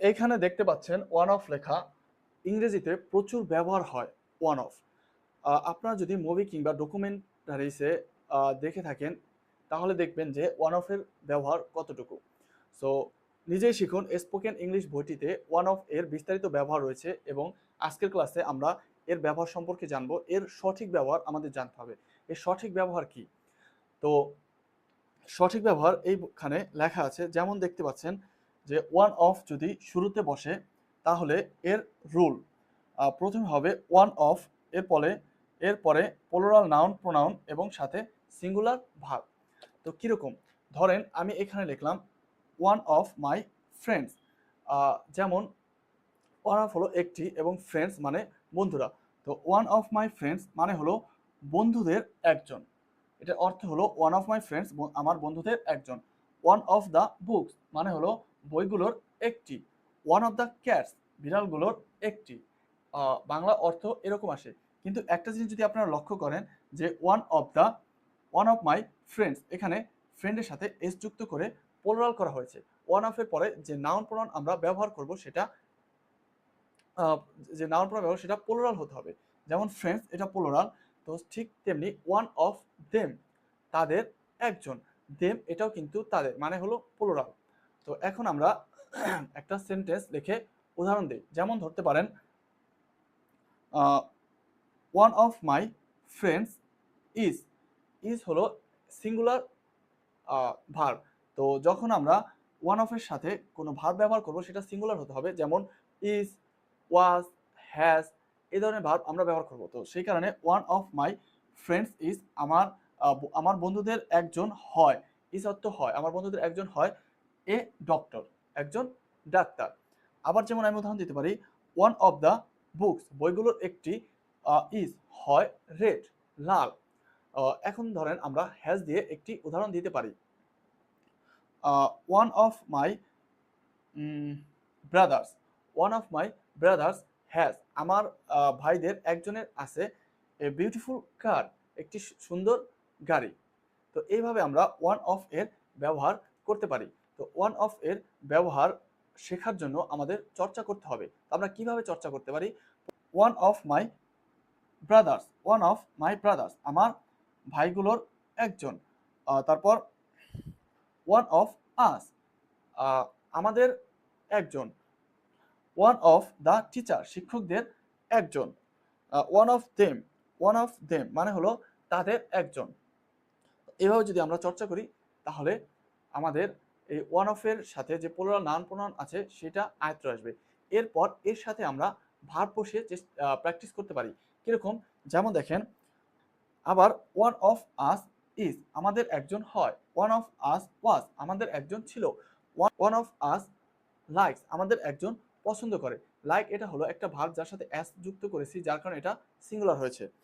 এইখানে দেখতে পাচ্ছেন ওয়ান অফ লেখা। ইংরেজিতে প্রচুর ব্যবহার হয় ওয়ান অফ আপনারা যদি মুভি কিংবা ডকুমেন্টারিসে দেখে থাকেন, তাহলে দেখবেন যে ওয়ান অফের ব্যবহার কতটুকু। সো নিজেই শিখুন স্পোকেন ইংলিশ বইটিতে ওয়ান অফ এর বিস্তারিত ব্যবহার রয়েছে এবং আজকের ক্লাসে আমরা এর ব্যবহার সম্পর্কে জানব। এর সঠিক ব্যবহার আমাদের জানতে হবে। এর সঠিক ব্যবহার কি? তো, সঠিক ব্যবহার এইখানে লেখা আছে। যেমন দেখতে পাচ্ছেন যে ওয়ান অফ যদি শুরুতে বসে, তাহলে এর রুল প্রথমে হবে ওয়ান অফ এর পরে এরপরে পোলোরাল নাউন প্রোনাউন এবং সাথে সিঙ্গুলার ভাগ। তো কীরকম? ধরেন আমি এখানে লিখলাম ওয়ান অফ মাই ফ্রেন্ডস যেমন ওয়ান অফ হলো একটি এবং ফ্রেন্ডস মানে বন্ধুরা। তো ওয়ান অফ মাই ফ্রেন্ডস মানে হলো বন্ধুদের একজন। এটার অর্থ হলো ওয়ান অফ মাই ফ্রেন্ডস আমার বন্ধুদের একজন। ওয়ান অফ দ্য বুকস মানে হলো বইগুলোর একটি। ওয়ান অফ দ্য ক্যাটস বিড়ালগুলোর একটি। বাংলা অর্থ এরকম আসে। কিন্তু একটা জিনিস যদি আপনারা লক্ষ্য করেন যে one of the one of my friends এখানে ফ্রেন্ডের সাথে এস যুক্ত করে পোলারাল করা হয়েছে। ওয়ান অফের পরে যে নাউন প্রোনাউন আমরা ব্যবহার করব সেটা যে নাউন প্রোনাউন ব্যবহার সেটা পোলারাল হতে হবে। যেমন ফ্রেন্ডস এটা পোলারাল তো ঠিক তেমনি ওয়ান অফ দেম তাদের একজন। দেম এটাও কিন্তু তাদের মানে হলো পোলোরাল তো এখন আমরা একটা সেন্টেন্স লিখে উদাহরণ দিই। যেমন ধরতে পারেন one of my friends is is হলো সিঙ্গুলার ভার তো যখন আমরা ওয়ান অফের সাথে কোনো ভার ব্যবহার করব, সেটা সিঙ্গুলার হতে হবে। যেমন ইজ ওয়াজ হ্যাজ এই ধরনের ভার্ব আমরা ব্যবহার করব। তো সেই কারণে one of my friends is আমার আমার বন্ধুদের একজন হয়। ইজ অর্থ হয়, আমার বন্ধুদের একজন হয় এ ডক্টর, একজন ডাক্তার। আবার যেমন আমি উদাহরণ দিতে পারি ওয়ান অফ দ্য বুকস বইগুলোর একটি ইজ হয় রেড লাল। এখন ধরেন আমরা হ্যাজ দিয়ে একটি উদাহরণ দিতে পারি। One of my brothers one of my brothers has আমার ভাইদের একজনের আছে এ বিউটিফুল কার একটি সুন্দর গাড়ি। তো এইভাবে আমরা ওয়ান অফ এর ব্যবহার করতে পারি। তো ওয়ান অফ এর ব্যবহার শেখার জন্য আমাদের চর্চা করতে হবে। আমরা কীভাবে চর্চা করতে পারি? One of my brothers one of my brothers আমার ভাইগুলোর একজন। তারপর ওয়ান অফ আস আমাদের একজন। ওয়ান অফ দ্য টিচার শিক্ষকদের একজন। One of them one of them মানে হলো তাদের একজন। এভাবে যদি আমরা চর্চা করি, তাহলে আমাদের এই ওয়ান অফের সাথে যে পোলার নান প্রণয়ন আছে, সেটা আয়ত্ত আসবে। এরপর এর সাথে আমরা ভার বসিয়ে প্র্যাকটিস করতে পারি। কীরকম? যেমন দেখেন, আবার ওয়ান অফ আস ইজ আমাদের একজন হয়। ওয়ান অফ আস ওয়াজ আমাদের একজন ছিল। ওয়ান অফ আস লাইকস আমাদের একজন পছন্দ করে। লাইক এটা হলো একটা ভার্ব যার সাথে অ্যাস যুক্ত করেছি, যার কারণে এটা সিঙ্গুলার হয়েছে।